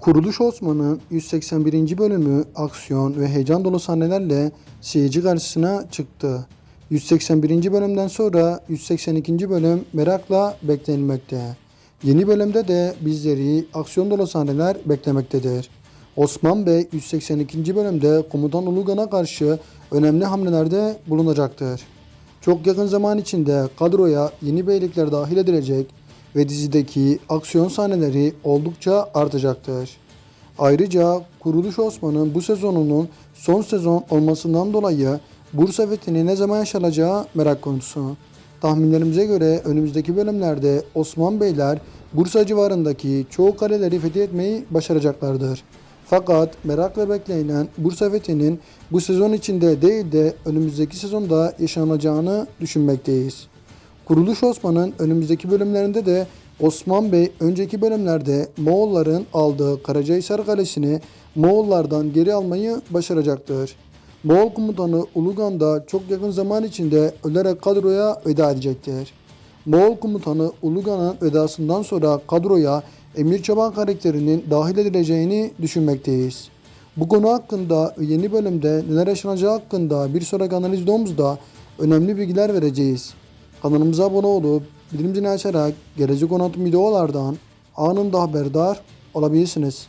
Kuruluş Osman'ın 181. bölümü aksiyon ve heyecan dolu sahnelerle seyirci karşısına çıktı. 181. bölümden sonra 182. bölüm merakla beklenilmekte. Yeni bölümde de bizleri aksiyon dolu sahneler beklemektedir. Osman Bey 182. bölümde Komutan Ulugan'a karşı önemli hamlelerde bulunacaktır. Çok yakın zaman içinde kadroya yeni beylikler dahil edilecek ve dizideki aksiyon sahneleri oldukça artacaktır. Ayrıca Kuruluş Osman'ın bu sezonunun son sezon olmasından dolayı Bursa fethi ne zaman yaşanacağı merak konusu. Tahminlerimize göre önümüzdeki bölümlerde Osman Beyler Bursa civarındaki çoğu kaleleri fethetmeyi başaracaklardır. Fakat merakla beklenilen Bursa fethinin bu sezon içinde değil de önümüzdeki sezonda yaşanacağını düşünmekteyiz. Kuruluş Osman'ın önümüzdeki bölümlerinde de Osman Bey önceki bölümlerde Moğolların aldığı Karacahisar Kalesi'ni Moğollardan geri almayı başaracaktır. Moğol komutanı Ulugan da çok yakın zaman içinde ölerek kadroya veda edecektir. Moğol komutanı Ulugan'ın vedasından sonra kadroya Emir Çaban karakterinin dahil edileceğini düşünmekteyiz. Bu konu hakkında yeni bölümde neler yaşanacağı hakkında bir sonraki analiz videomuzda önemli bilgiler vereceğiz. Kanalımıza abone olup bildirim zilini açarak gelecek anlatım videolardan anında haberdar olabilirsiniz.